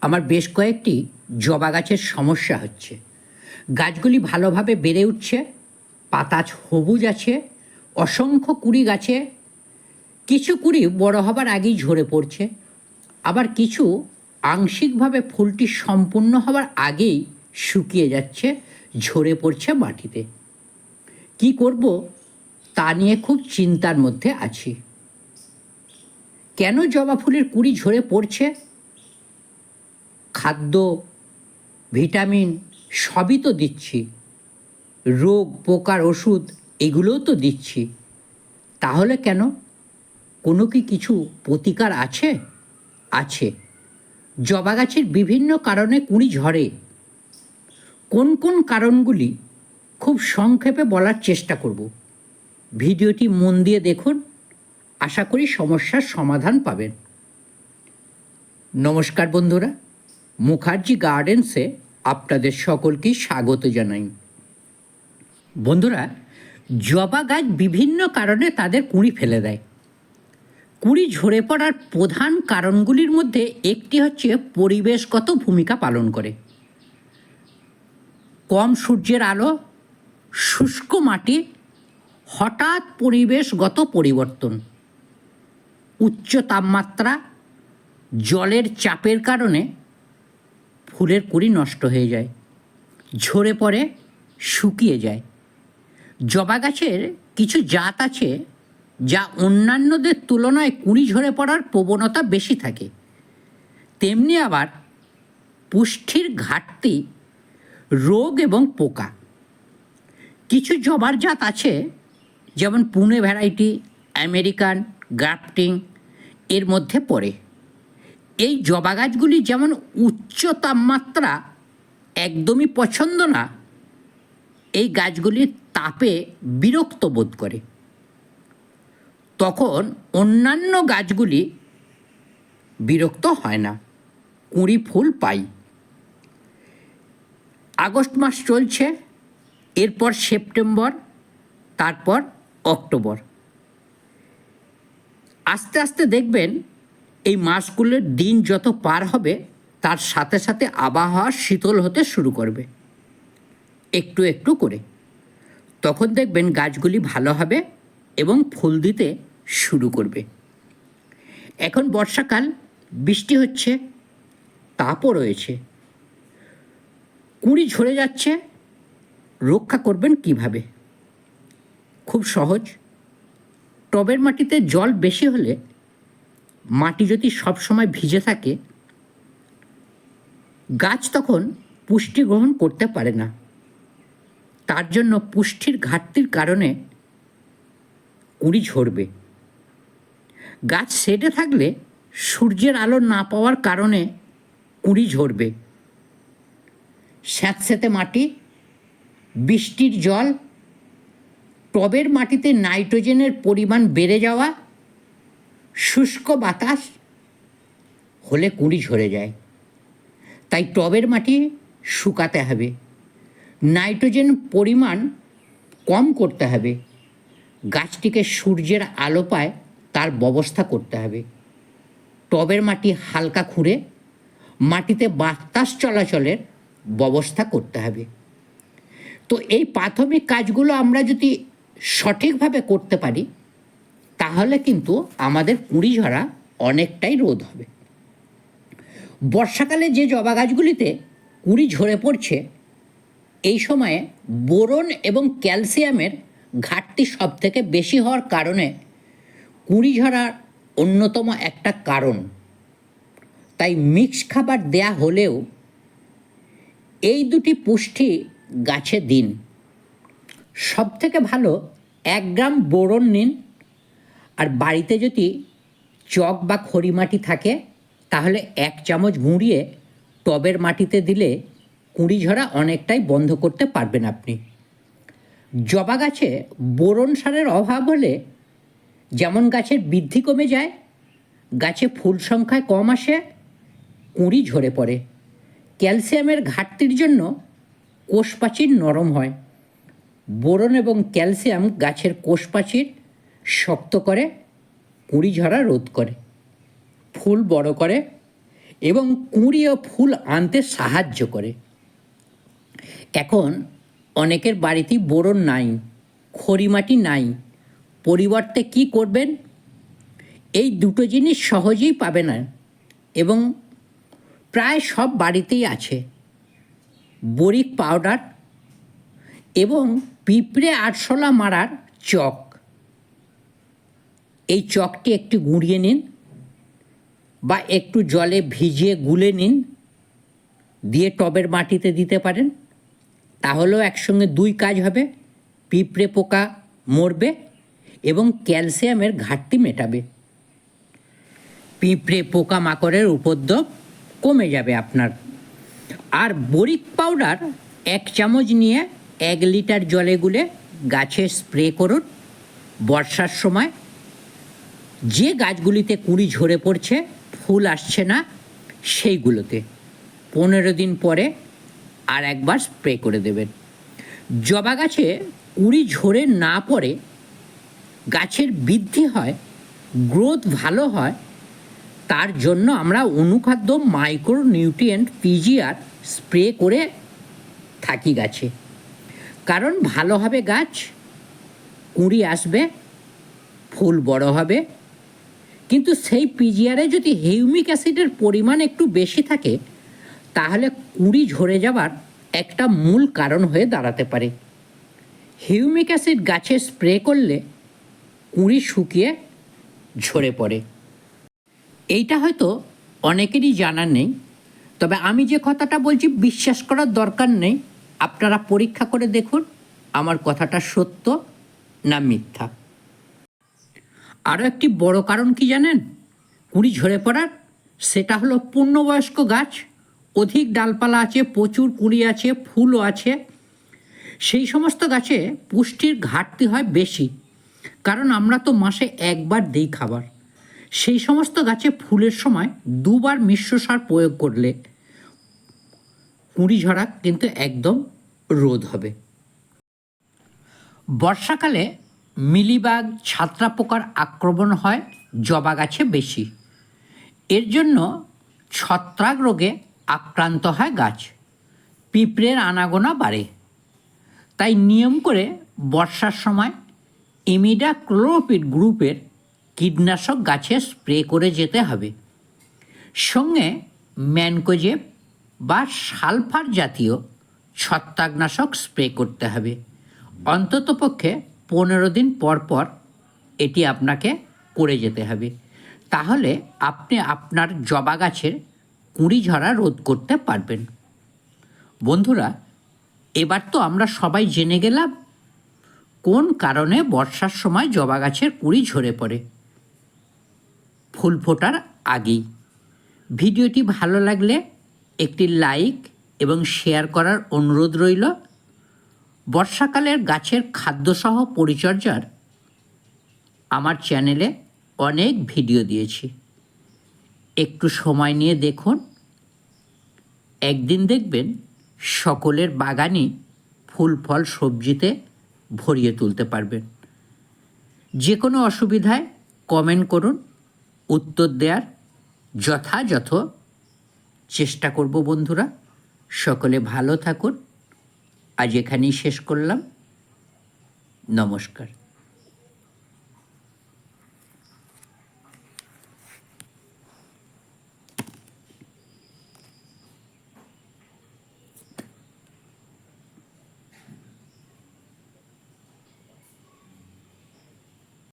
আমার বেশ কয়েকটি জবা গাছের সমস্যা হচ্ছে। গাছগুলি ভালোভাবে বেড়ে উঠছে পাতা সবুজ আছে, অসংখ্য কুড়ি গাছে, কিছু কুড়ি বড় হবার আগেই ঝরে পড়ছে। আবার কিছু আংশিকভাবে ফুলটি সম্পূর্ণ হবার আগেই শুকিয়ে যাচ্ছে, ঝরে পড়ছে মাটিতে। কি করব তা নিয়ে খুব চিন্তার মধ্যে আছি। কেন জবা ফুলের কুড়ি ঝরে পড়ছে? খাদ্য, ভিটামিন সবই তো দিচ্ছি। রোগ, পোকার ওষুধ এগুলোও তো দিচ্ছি। তাহলে কেন? কোনো কি কিছু প্রতিকার আছে? আছে। জবা গাছের বিভিন্ন কারণে কুড়ি ঝরে। কোন কোন কারণগুলি খুব সংক্ষেপে বলার চেষ্টা করব। ভিডিওটি মন দিয়ে দেখুন। আশা করি সমস্যার সমাধান পাবেন। নমস্কার বন্ধুরা। মুখার্জি গার্ডেন্সে আপনাদের সকলকে স্বাগত জানাই। বন্ধুরা, জবা গাছ বিভিন্ন কারণে তাদের কুঁড়ি ফেলে দেয়। কুঁড়ি ঝরে পড়ার প্রধান কারণগুলির মধ্যে একটি হচ্ছে পরিবেশগত ভূমিকা পালন করে। কম সূর্যের আলো, শুষ্ক মাটি, হঠাৎ পরিবেশগত পরিবর্তন, উচ্চ তাপমাত্রা, জলের চাপের কারণে ফুলের কুড়ি নষ্ট হয়ে যায়। ঝরে পড়ে, শুকিয়ে যায়। জবা গাছের কিছু জাত আছে যা অন্যান্যদের তুলনায় কুড়ি ঝরে পড়ার প্রবণতা বেশি থাকে। তেমনি আবার পুষ্টির ঘাটতি রোগ এবং পোকা। কিছু জবার জাত আছে, যেমন পুনে ভ্যারাইটি, আমেরিকান, গ্রাফটিং, এর মধ্যে পড়ে। এই জবা গাছগুলি যেমন উচ্চ তাপমাত্রা একদমই পছন্দ না, এই গাছগুলি তাপে বিরক্ত বোধ করে। তখন অন্যান্য গাছগুলি বিরক্ত হয় না, কুঁড়ি ফুল পাই। আগস্ট মাস চলছে, এরপর সেপ্টেম্বর, তারপর অক্টোবর। আস্তে আস্তে দেখবেন এই মাসগুলোর দিন যত পার হবে তার সাথে সাথে আবহাওয়া শীতল হতে শুরু করবে। একটু একটু করে। তখন দেখবেন গাছগুলি ভালো হবে এবং ফুল দিতে শুরু করবে। এখন বর্ষাকাল, বৃষ্টি হচ্ছে, তাপও রয়েছে। কুঁড়ি ঝরে যাচ্ছে, রক্ষা করবেন কীভাবে? খুব সহজ। টবের মাটিতে জল বেশি হলে মাটি যদি সবসময় ভিজে থাকে গাছ তখন পুষ্টি গ্রহণ করতে পারে না। তার জন্য পুষ্টির ঘাটতির কারণে কুড়ি ঝরবে। গাছ সেটে থাকলে সূর্যের আলো না পাওয়ার কারণে কুড়ি ঝরবে। স্যাঁতস্যাঁতে মাটি, বৃষ্টির জল, টবের মাটিতে নাইট্রোজেনের পরিমাণ বেড়ে যাওয়া, শুষ্ক বাতাস হলে কুঁড়ি ঝরে যায়। তাই টবের মাটি শুকাতে হবে। নাইট্রোজেন পরিমাণ কম করতে হবে। গাছটিকে সূর্যের আলো পায়, তার ব্যবস্থা করতে হবে। টবের মাটি হালকা খুঁড়ে, মাটিতে বাতাস চলাচলের ব্যবস্থা করতে হবে। তো এই প্রাথমিক কাজগুলো আমরা যদি সঠিকভাবে করতে পারি, তাহলে কিন্তু আমাদের কুঁড়ি ঝরা অনেকটাই রোধ হবে। বর্ষাকালে যে জবা গাছগুলিতে কুঁড়ি ঝরে পড়ছে, এই সময়ে বোরন এবং ক্যালসিয়ামের ঘাটতি সব থেকে বেশি হওয়ার কারণে কুঁড়ি ঝরার অন্যতম একটা কারণ। তাই মিক্স খাবার দেয়া হলেও এই দুটি পুষ্টি গাছে দিন। সব থেকে ভালো এক গ্রাম বোরন নিন, আর বাড়িতে যদি চক বা খড়ি মাটি থাকে তাহলে এক চামচ গুঁড়িয়ে টবের মাটিতে দিলে কুঁড়ি ঝরা অনেকটাই বন্ধ করতে পারবেন আপনি। জবা গাছে বোরন সারের অভাব হলে যেমন গাছের বৃদ্ধি কমে যায়, গাছে ফুল সংখ্যায় কম আসে, কুঁড়ি ঝরে পড়ে। ক্যালসিয়ামের ঘাটতির জন্য কোষপ্রাচীর নরম হয়। বোরন এবং ক্যালসিয়াম গাছের কোষপ্রাচীর শক্ত করে, কুঁড়ি ঝরা রোধ করে। ফুল বড় করে এবং কুঁড়ি ও ফুল আনতে সাহায্য করে। এখন অনেকের বাড়িতেই বোরন নাই, খড়িমাটি নাই, পরিবর্তে কি করবেন? এই দুটো জিনিস সহজেই পাবে না এবং প্রায় সব বাড়িতেই আছে। বরিক পাউডার এবং পিঁপড়ে আরশোলা মারার চক। এই চকটি একটু গুঁড়িয়ে নিন। বা একটু জলে ভিজিয়ে গুলে নিন, দিয়ে টবের মাটিতে দিতে পারেন, তাহলেও একসঙ্গে দুই কাজ হবে, পিঁপড়ে পোকা মরবে এবং ক্যালসিয়ামের ঘাটতি মেটাবে। পিঁপড়ে পোকা মাকড়ের উপদ্রব কমে যাবে আপনার। আর বরিক পাউডার এক চামচ নিয়ে এক লিটার জলে গুলে গাছে স্প্রে করুন। বর্ষার সময় যে গাছগুলিতে কুড়ি ঝরে পড়ছে ফুল আসছে না, সেইগুলোতে। পনেরো দিন পরে আর একবার স্প্রে করে দেবেন। জবা গাছে কুড়ি ঝরে না পড়ে, গাছের বৃদ্ধি হয়, গ্রোথ ভালো হয়, তার জন্য আমরা অনুখাদ্য মাইক্রো নিউট্রিয়েন্ট পিজিআর স্প্রে করে থাকি গাছে। কারণ ভালো হবে গাছ, কুঁড়ি আসবে, ফুল বড় হবে কিন্তু সেই পিজিআরে যদি হিউমিক অ্যাসিডের পরিমাণ একটু বেশি থাকে, তাহলে কুঁড়ি ঝরে যাবার একটা মূল কারণ হয়ে দাঁড়াতে পারে। হিউমিক অ্যাসিড গাছে স্প্রে করলে কুঁড়ি শুকিয়ে ঝরে পড়ে। এইটা হয়তো অনেকেরই জানা নেই, তবে আমি যে কথাটা বলছি বিশ্বাস করার দরকার নেই। আপনারা পরীক্ষা করে দেখুন, আমার কথাটা সত্য না মিথ্যা। আরও একটি বড় কারণ কি জানেন? কুড়ি ঝরে পড়ার। সেটা হলো পূর্ণবয়স্ক গাছ। অধিক ডালপালা আছে, প্রচুর কুড়ি আছে, ফুলও আছে। সেই সমস্ত গাছে পুষ্টির ঘাটতি হয় বেশি। কারণ আমরা তো মাসে একবার দিই খাবার। সেই সমস্ত গাছে ফুলের সময় দুবার মিশ্র সার প্রয়োগ করলে কুঁড়ি ঝরা কিন্তু একদম রোধ হবে। বর্ষাকালে মিলিবাগ ছাত্রা পোকার আক্রমণ হয়, জবা গাছে বেশি। এর জন্য ছত্রাক রোগে আক্রান্ত হয় গাছ। পিঁপড়ের আনাগোনা বাড়ে। তাই নিয়ম করে বর্ষার সময় ইমিডা ক্লোরোপিড গ্রুপের কীটনাশক গাছে স্প্রে করে যেতে হবে। সঙ্গে ম্যানকোজেব বা সালফার জাতীয় ছত্রাকনাশক স্প্রে করতে হবে। অন্ততপক্ষে পনেরো দিন পর পর এটি আপনাকে করে যেতে হবে। তাহলে আপনি আপনার জবা গাছের কুঁড়ি ঝরা রোধ করতে পারবেন। বন্ধুরা, এবার তো আমরা সবাই জেনে গেলাম কোন কারণে বর্ষার সময় জবা গাছের কুঁড়ি ঝরে পড়ে। ফুল ফোটার আগেই। ভিডিওটি ভালো লাগলে একটি লাইক এবং শেয়ার করার অনুরোধ রইল। বর্ষাকালের গাছের খাদ্যসহ পরিচর্যার আমার চ্যানেলে অনেক ভিডিও দিয়েছি। একটু সময় নিয়ে দেখুন। একদিন দেখবেন সকলের বাগানই ফুল, ফল, সবজিতে ভরিয়ে তুলতে পারবেন। যে কোনো অসুবিধায় কমেন্ট করুন, উত্তর দেওয়ার যথাযথ চেষ্টা করব বন্ধুরা। সকলে ভালো থাকুন আজ এখানেই শেষ করলাম। নমস্কার।